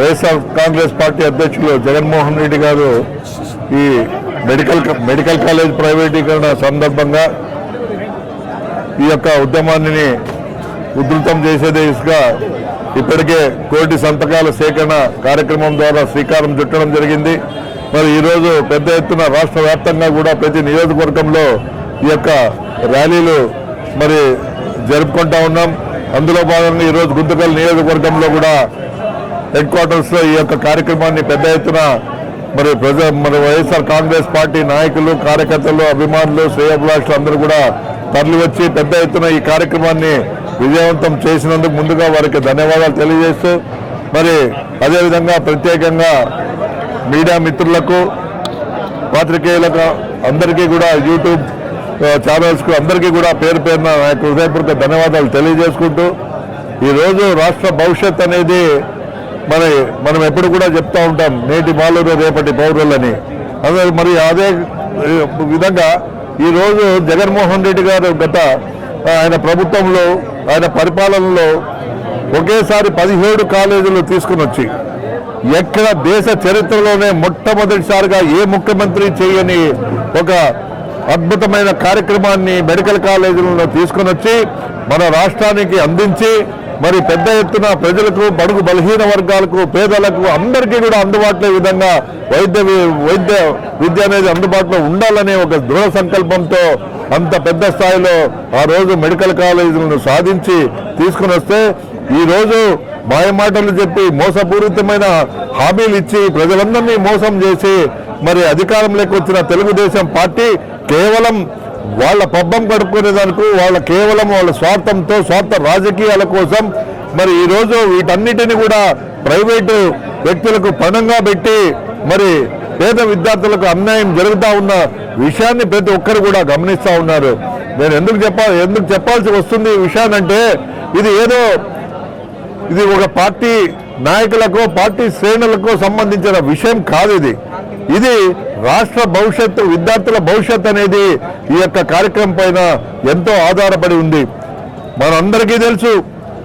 YSR Congress party అధ్యక్షులు జగన్మోహన్ రెడ్డి గారు ఈ మెడికల్ మెడికల్ కాలేజ్ ప్రైవేటీకరణ సందర్భంగా ఈ యొక్క ఉద్యమాన్ని ఉధృతం చేసే దిశగా ఇప్పటికే కోటి సంతకాల సేకరణ కార్యక్రమం ద్వారా శ్రీకారం చుట్టడం జరిగింది. మరి ఈరోజు పెద్ద ఎత్తున రాష్ట్ర వ్యాప్తంగా కూడా ప్రతి నియోజకవర్గంలో ఈ యొక్క ర్యాలీలు మరి జరుపుకుంటా ఉన్నాం. అందులో భాగంగా ఈరోజు గుంతకల్ నియోజకవర్గంలో కూడా హెడ్ క్వార్టర్స్లో ఈ యొక్క కార్యక్రమాన్ని పెద్ద ఎత్తున మరి ప్రజా మరి వైఎస్ఆర్ కాంగ్రెస్ పార్టీ నాయకులు కార్యకర్తలు అభిమానులు శ్రేయభిలాషులు అందరూ కూడా తరలివచ్చి పెద్ద ఎత్తున ఈ కార్యక్రమాన్ని విజయవంతం చేసినందుకు ముందుగా వారికి ధన్యవాదాలు తెలియజేస్తూ మరి అదేవిధంగా ప్రత్యేకంగా మీడియా మిత్రులకు పాత్రికేయులకు అందరికీ కూడా యూట్యూబ్ ఛానల్స్కు అందరికీ కూడా పేరు పేరున నా యొక్క హృదయపూర్వక ధన్యవాదాలు తెలియజేసుకుంటూ ఈరోజు రాష్ట్ర భవిష్యత్ అనేది మన మనం ఎప్పుడు కూడా చెప్తా ఉంటాం నేటి బాలురు రేపటి పౌరులని అదే మరి అదే విధంగా ఈరోజు జగన్మోహన్ రెడ్డి గారు గత ఆయన ప్రభుత్వంలో ఆయన పరిపాలనలో ఒకేసారి పదిహేడు కాలేజీలు తీసుకుని వచ్చి ఎక్కడ దేశ చరిత్రలోనే మొట్టమొదటిసారిగా ఏ ముఖ్యమంత్రి చేయని ఒక అద్భుతమైన కార్యక్రమాన్ని మెడికల్ కాలేజీలను తీసుకుని వచ్చి మన రాష్ట్రానికి అందించి మరి పెద్ద ఎత్తున ప్రజలకు బడుగు బలహీన వర్గాలకు పేదలకు అందరికీ కూడా అందుబాటులో విధంగా వైద్య వైద్య విద్య అనేది అందుబాటులో ఉండాలనే ఒక దృఢ సంకల్పంతో అంత పెద్ద స్థాయిలో ఆ రోజు మెడికల్ కాలేజీలను సాధించి తీసుకుని వస్తే ఈరోజు మాయమాటలు చెప్పి మోసపూరితమైన హామీలు ఇచ్చి ప్రజలందరినీ మోసం చేసి మరి అధికారంలోకి వచ్చిన తెలుగుదేశం పార్టీ కేవలం వాళ్ళ పబ్బం గడుపుకునేదానికి వాళ్ళ కేవలం వాళ్ళ స్వార్థంతో స్వార్థ రాజకీయాల కోసం మరి ఈరోజు వీటన్నిటిని కూడా ప్రైవేటు వ్యక్తులకు పణంగా పెట్టి మరి పేద విద్యార్థులకు అన్యాయం జరుగుతూ ఉన్న విషయాన్ని ప్రతి ఒక్కరు కూడా గమనిస్తూ ఉన్నారు. నేను ఎందుకు చెప్పాలి ఎందుకు చెప్పాల్సి వస్తుంది ఈ విషయానంటే ఇది ఏదో ఇది ఒక పార్టీ నాయకులకు పార్టీ శ్రేణులకు సంబంధించిన విషయం కాదు ఇది. ఇది రాష్ట్ర భవిష్యత్తు విద్యార్థుల భవిష్యత్ అనేది ఈ యొక్క కార్యక్రమం పైన ఎంతో ఆధారపడి ఉంది. మనందరికీ తెలుసు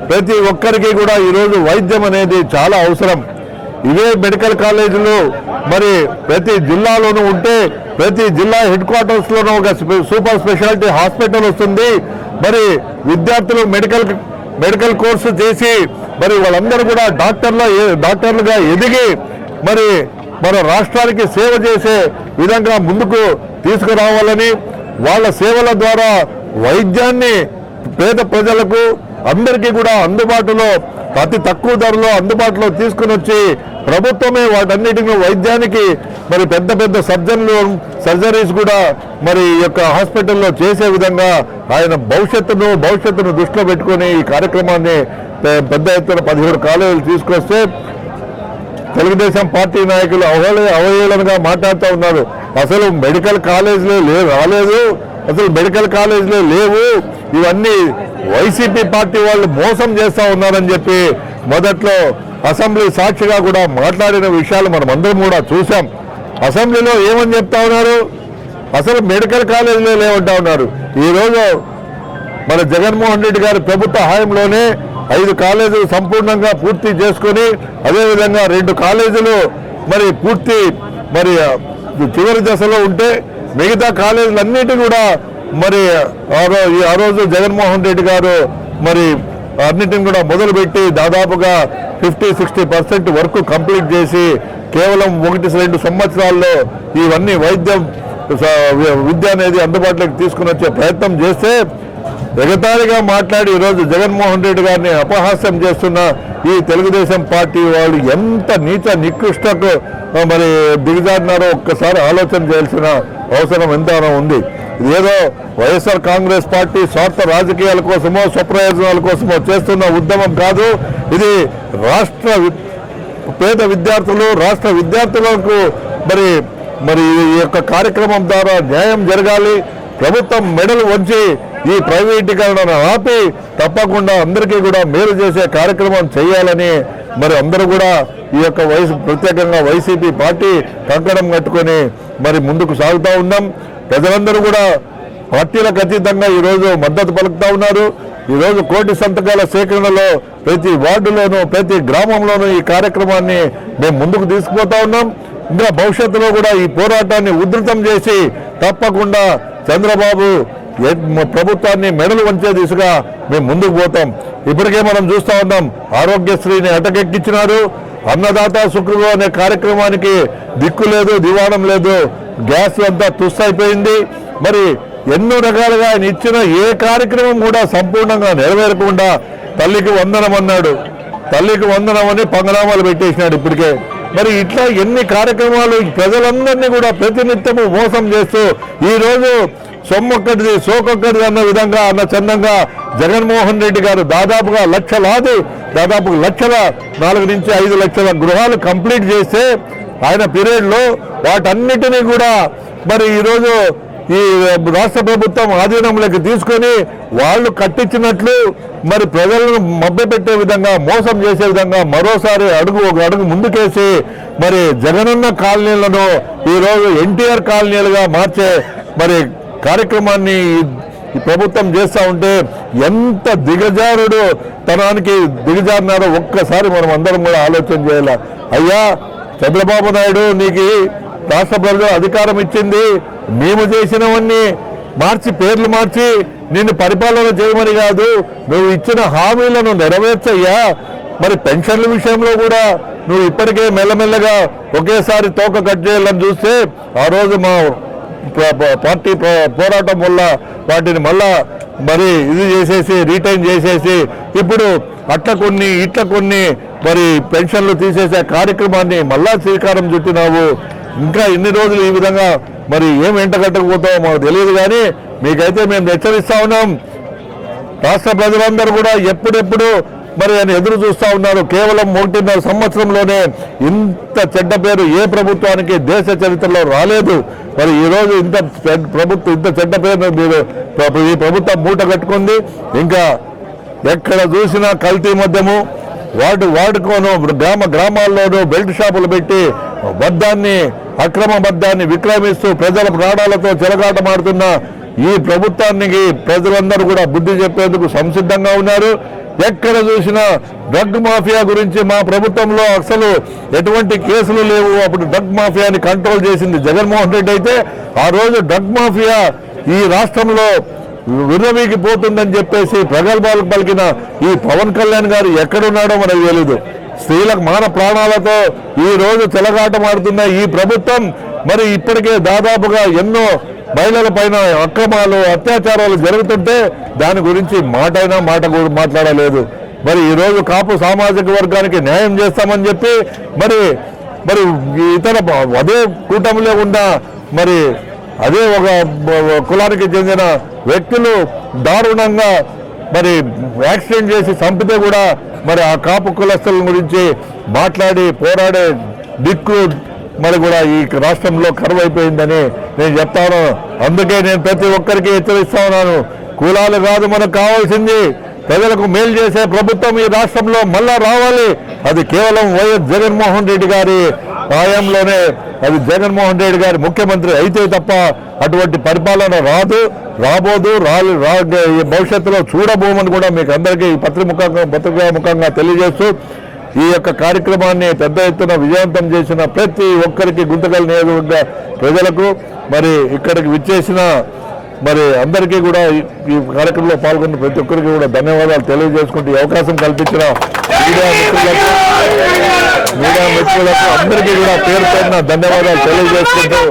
ప్రతి ఒక్కరికి కూడా ఈరోజు వైద్యం అనేది చాలా అవసరం. ఇవే మెడికల్ కాలేజీలు మరి ప్రతి జిల్లాలోనూ ఉంటే ప్రతి జిల్లా హెడ్ క్వార్టర్స్లోనూ ఒక సూపర్ స్పెషాలిటీ హాస్పిటల్ వస్తుంది. మరి విద్యార్థులు మెడికల్ మెడికల్ కోర్సు చేసి మరి వాళ్ళందరూ కూడా డాక్టర్లు డాక్టర్లుగా ఎదిగి మరి మన రాష్ట్రానికి సేవ చేసే విధంగా ముందుకు తీసుకురావాలని వాళ్ళ సేవల ద్వారా వైద్యాన్ని పేద ప్రజలకు అందరికీ కూడా అందుబాటులో అతి తక్కువ ధరలో అందుబాటులో తీసుకుని వచ్చి ప్రభుత్వమే వాటన్నిటిని వైద్యానికి మరి పెద్ద పెద్ద సర్జన్లు సర్జరీస్ కూడా మరి ఈ యొక్క హాస్పిటల్లో చేసే విధంగా ఆయన భవిష్యత్తును భవిష్యత్తును దృష్టిలో పెట్టుకొని ఈ కార్యక్రమాన్ని పెద్ద ఎత్తున పదిహేడు కాలేజీలు తీసుకొస్తే తెలుగుదేశం పార్టీ నాయకులు అవహేళ అవహేళనగా మాట్లాడుతూ ఉన్నారు. అసలు మెడికల్ కాలేజీలే లే రాలేదు. అసలు మెడికల్ కాలేజీలే లేవు. ఇవన్నీ వైసీపీ పార్టీ వాళ్ళు మోసం చేస్తూ ఉన్నారని చెప్పి మొదట్లో అసెంబ్లీ సాక్షిగా కూడా మాట్లాడిన విషయాలు మనం అందరం కూడా చూసాం అసెంబ్లీలో ఏమని చెప్తా ఉన్నారు? అసలు మెడికల్ కాలేజీలో లేవంటా ఉన్నారు. ఈరోజు మన జగన్మోహన్ రెడ్డి గారి ప్రభుత్వ హయాంలోనే ఐదు కాలేజీలు సంపూర్ణంగా పూర్తి చేసుకొని అదేవిధంగా రెండు కాలేజీలు మరి పూర్తి మరి చివరి దశలో ఉంటే మిగతా కాలేజీలన్నిటి కూడా మరి ఆ ఈ- ఆ రోజు జగన్మోహన్ రెడ్డి గారు మరి అన్నిటిని కూడా మొదలుపెట్టి దాదాపుగా fifty sixty percent work complete చేసి కేవలం ఒకటి రెండు సంవత్సరాల్లో ఇవన్నీ వైద్యం విద్య అనేది అందుబాటులోకి తీసుకుని వచ్చే ప్రయత్నం చేస్తే ఎగతాళిగా మాట్లాడి ఈరోజు జగన్మోహన్ రెడ్డి గారిని అపహాస్యం చేస్తున్న ఈ తెలుగుదేశం పార్టీ వాళ్ళు ఎంత నీచ నికృష్టకు మరి దిగజారినారో ఒక్కసారి ఆలోచన చేయాల్సిన అవసరం ఎంతనో ఉంది. ఏదో వైఎస్ఆర్ కాంగ్రెస్ పార్టీ స్వార్థ రాజకీయాల కోసమో స్వప్రయోజనాల కోసమో చేస్తున్న ఉద్యమం కాదు. ఇది రాష్ట్ర వి- పేద విద్యార్థులు రాష్ట్ర విద్యార్థులకు మరి మరి ఈ యొక్క కార్యక్రమం ద్వారా న్యాయం జరగాలి. ప్రభుత్వం మెడలు వంచి ఈ ప్రైవేటీకరణను ఆపి తప్పకుండా అందరికీ కూడా మేలు చేసే కార్యక్రమం చేయాలని మరి అందరూ కూడా ఈ యొక్క వయసు ప్రత్యేకంగా వైసీపీ పార్టీ కంకణం కట్టుకొని మరి ముందుకు సాగుతూ ఉన్నాం. ప్రజలందరూ కూడా పార్టీలకు అతీతంగా ఈరోజు మద్దతు పలుకుతా ఉన్నారు. ఈరోజు కోటి సంతకాల సేకరణలో ప్రతి వార్డులోనూ ప్రతి గ్రామంలోనూ ఈ కార్యక్రమాన్ని మేము ముందుకు తీసుకుపోతా ఉన్నాం. ఇంకా భవిష్యత్తులో కూడా ఈ పోరాటాన్ని ఉధృతం చేసి తప్పకుండా చంద్రబాబు ప్రభుత్వాన్ని మెడలు వంచే దిశగా మేము ముందుకు పోతాం. ఇప్పటికే మనం చూస్తా ఉన్నాం ఆరోగ్యశ్రీని అటకెక్కించినారు అన్నదాత సుఖృలు అనే కార్యక్రమానికి దిక్కు లేదు దివాణం లేదు. గ్యాస్ అంతా తుస్తైపోయింది మరి ఎన్నో రకాలుగా ఆయన ఇచ్చిన ఏ కార్యక్రమం కూడా సంపూర్ణంగా నెరవేరకుండా తల్లికి వందనం అన్నాడు. తల్లికి వందనం అని పంగనామాలు పెట్టేసినాడు ఇప్పటికే. మరి ఇట్లా ఎన్ని కార్యక్రమాలు ఈ ప్రజలందరినీ కూడా ప్రతినిత్యము మోసం చేస్తూ ఈరోజు సొమ్మొక్కటిది సోకొక్కటిది అన్న విధంగా అన్న చందంగా జగన్మోహన్ రెడ్డి గారు దాదాపుగా లక్షలాది దాదాపు లక్షల నాలుగు నుంచి ఐదు లక్షల గృహాలు కంప్లీట్ చేస్తే ఆయన పీరియడ్లో వాటన్నిటినీ కూడా మరి ఈరోజు ఈ రాష్ట్ర ప్రభుత్వం ఆధీనంలోకి తీసుకొని వాళ్ళు కట్టించినట్లు మరి ప్రజలను మభ్యపెట్టే విధంగా మోసం చేసే విధంగా మరోసారి అడుగు ఒక అడుగు ముందుకేసి మరి జగనన్న కాలనీలను ఈరోజు ఎన్టీఆర్ కాలనీలుగా మార్చే మరి కార్యక్రమాన్ని ప్రభుత్వం చేస్తూ ఉంటే ఎంత దిగజారుడు తనానికి దిగజారినారో ఒక్కసారి మనం అందరం కూడా ఆలోచన చేయాలి? అయ్యా చంద్రబాబు నాయుడు నీకు రాష్ట్ర ప్రజలు అధికారం ఇచ్చింది మేము చేసినవన్నీ మార్చి పేర్లు మార్చి నిన్ను పరిపాలన చేయమని కాదు నువ్వు ఇచ్చిన హామీలను నెరవేర్చయ్యా. మరి పెన్షన్ల విషయంలో కూడా నువ్వు ఇప్పటికే మెల్లమెల్లగా ఒకేసారి తోక కట్ చేయాలని చూస్తే ఆ రోజు మా పార్టీ పో- పోరాటం వల్ల వాటిని మళ్ళా మరి ఇది చేసేసి రీటైన్ చేసేసి ఇప్పుడు అట్ల కొన్ని ఇట్ల కొన్ని మరి పెన్షన్లు తీసేసే కార్యక్రమాన్ని మళ్ళా శ్రీకారం చుట్టినావు. ఇంకా ఎన్ని రోజులు ఈ విధంగా మరి ఏం వెంట కట్టకపోతావో మాకు తెలియదు కానీ మీకైతే మేము హెచ్చరిస్తా ఉన్నాం. రాష్ట్ర ప్రజలందరూ కూడా ఎప్పుడెప్పుడు మరి ఆయన ఎదురు చూస్తూ ఉన్నారు. కేవలం ఒకటిన్నర సంవత్సరంలోనే ఇంత చెడ్డ పేరు ఏ ప్రభుత్వానికి దేశ చరిత్రలో రాలేదు. మరి ఈరోజు ఇంత ప్రభుత్వం ఇంత చెడ్డ పేరు మీరు ఈ ప్రభుత్వం మూట కట్టుకుంది. ఇంకా ఎక్కడ చూసినా కల్తీ మద్యము వాడు వాడుకోను గ్రామ గ్రామాల్లోనూ బెల్ట్ షాపులు పెట్టి బద్దాన్ని అక్రమ బద్దాన్ని విక్రమిస్తూ ప్రజల ప్రాణాలతో చెలగాటమాడుతున్న ఈ ప్రభుత్వానికి ప్రజలందరూ కూడా బుద్ధి చెప్పేందుకు సంసిద్ధంగా ఉన్నారు. ఎక్కడ చూసినా డ్రగ్ మాఫియా గురించి మా ప్రభుత్వంలో అసలు ఎటువంటి కేసులు లేవు. అప్పుడు డ్రగ్ మాఫియాని కంట్రోల్ చేసింది జగన్మోహన్ రెడ్డి అయితే. ఆ రోజు డ్రగ్ మాఫియా ఈ రాష్ట్రంలో విర్రవీకి పోతుందని చెప్పేసి ప్రగల్భాలు పలికిన ఈ పవన్ కళ్యాణ్ గారు ఎక్కడున్నాడో మనకు తెలీదు. స్త్రీలకు మాన ప్రాణాలతో ఈ రోజు తెలగాటమాడుతున్న ఈ ప్రభుత్వం మరి ఇప్పటికే దాదాపుగా ఎన్నో మహిళల పైన అక్రమాలు అత్యాచారాలు జరుగుతుంటే దాని గురించి మాటైనా మాట కూడా మాట్లాడలేదు. మరి ఈ రోజు కాపు సామాజిక వర్గానికి న్యాయం చేస్తామని చెప్పి మరి మరి ఇతర అదే కూటమిలో ఉన్న మరి అదే ఒక బ- కులానికి చెందిన వ్యక్తులు దారుణంగా మరి యాక్సిడెంట్ చేసి చంపితే కూడా మరి ఆ కాపు కులస్తుల గురించి మాట్లాడి పోరాడే దిక్కు మరి కూడా ఈ రాష్ట్రంలో కరువు అయిపోయిందని నేను చెప్తాను. అందుకే నేను ప్రతి ఒక్కరికి హెచ్చరిస్తా ఉన్నాను. కులాలు కాదు మనకు కావాల్సింది ప్రజలకు మేలు చేసే ప్రభుత్వం ఈ రాష్ట్రంలో మళ్ళా రావాలి. అది కేవలం వైఎస్ జగన్మోహన్ రెడ్డి గారి హయాంలోనే అది జగన్మోహన్ రెడ్డి గారి ముఖ్యమంత్రి అయితే తప్ప అటువంటి పరిపాలన రాదు రాబోదు రాలి రా ఈ భవిష్యత్తులో చూడబోమని కూడా మీకు అందరికీ ఈ పత్రిముఖంగా పత్రికా ముఖంగా తెలియజేస్తూ ఈ యొక్క కార్యక్రమాన్ని పెద్ద ఎత్తున విజయవంతం చేసిన ప్రతి ఒక్కరికి గుంతకల్ నియోజకవర్గ ప్రజలకు మరి ఇక్కడికి విచ్చేసిన మరి అందరికీ కూడా ఈ- కార్యక్రమంలో పాల్గొన్న ప్రతి ఒక్కరికి కూడా ధన్యవాదాలు తెలియజేసుకుంటూ అవకాశం కల్పించిన మీడియా మిత్రులకు మీడియా మిత్రులకు అందరికీ కూడా పేరు పైన ధన్యవాదాలు తెలియజేసుకుంటూ